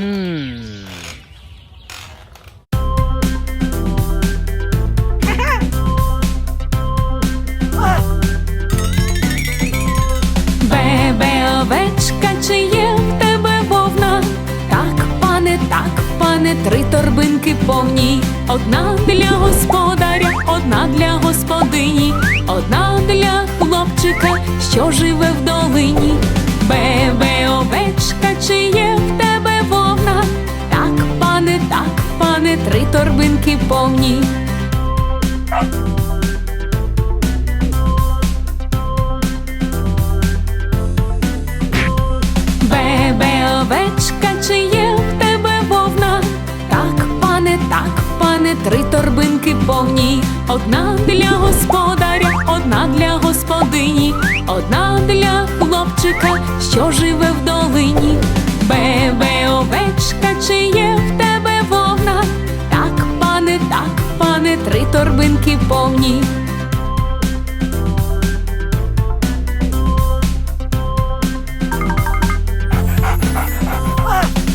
Бебе овечка, чи є в тебе вовна? Так, пане, так, пане, три торбинки повні. Одна для господаря, одна для господині, одна для хлопчика, що живе в долині. Бебе овечка, чи є вовна? Так, пане, так, пане, три торбинки повні. Бебе овечка, чи є в тебе вовна? Так, пане, так, пане, три торбинки повні. Одна для господаря, одна для господині, одна для хлопчика, що живе в долині. Бебе овечка, чи є в тебе вовна? Так, пане, так, пане, три торбинки повні.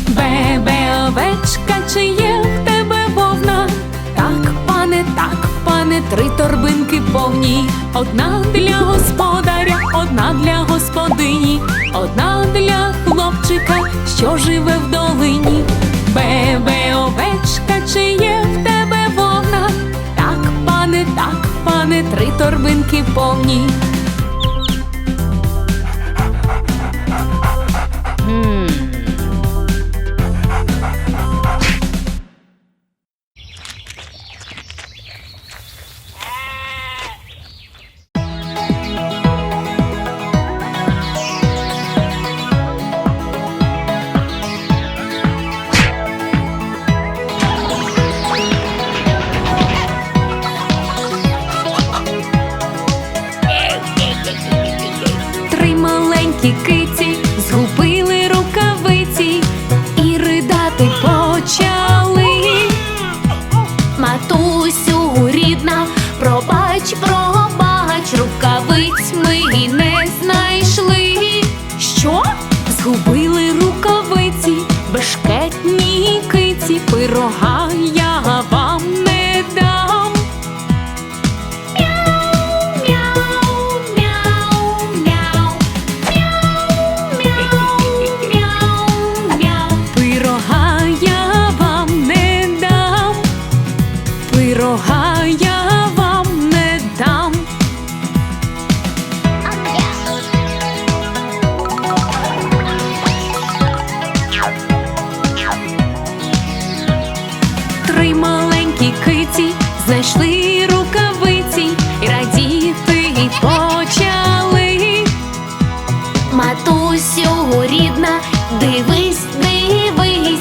Бебе овечка, чи є в тебе вовна? Так, пане, так, пане, три торбинки повні. Одна для господаря, одна для господині, одна для хлопчика, що живе в. Бебе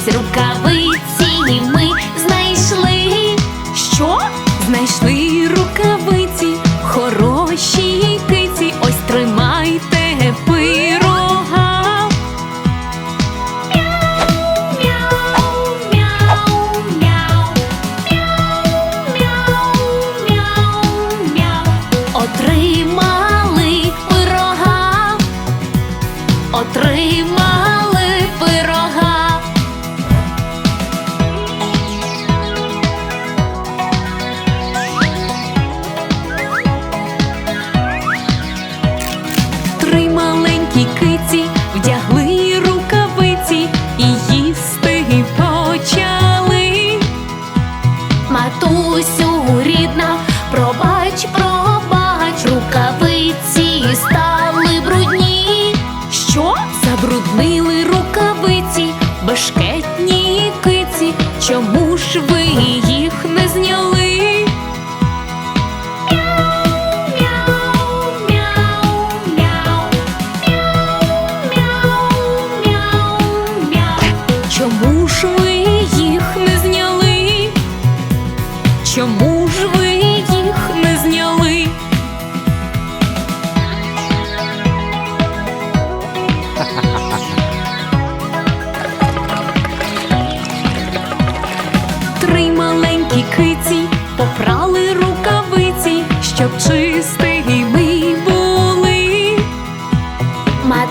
дивись, рукавиці ми знайшли. Що? Знайшли рукавиці, хороші киці, ось тримайте пирога. Мяу, мяу, мяу, мяу. Мяу, мяу, Отримали пирога, отримали живи.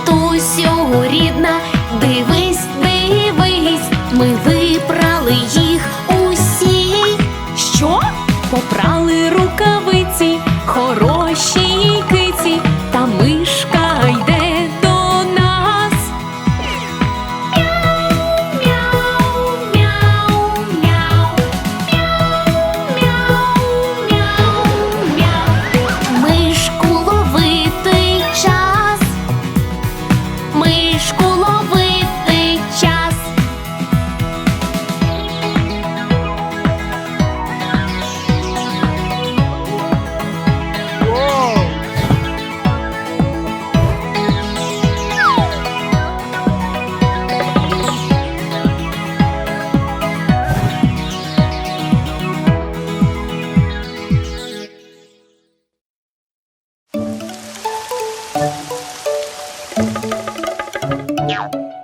матусю рідна, дивись, дивись, ми випрали їх. Tchau.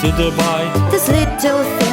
to the bite. This little thing.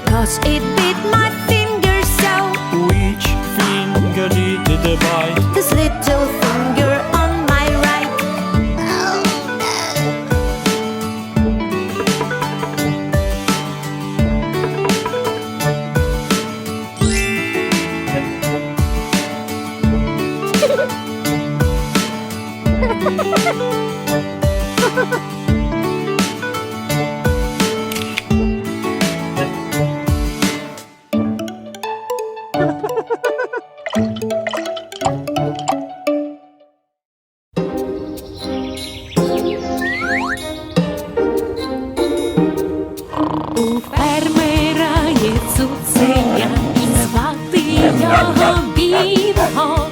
because it bit my finger so. Which finger did it bite? This little home.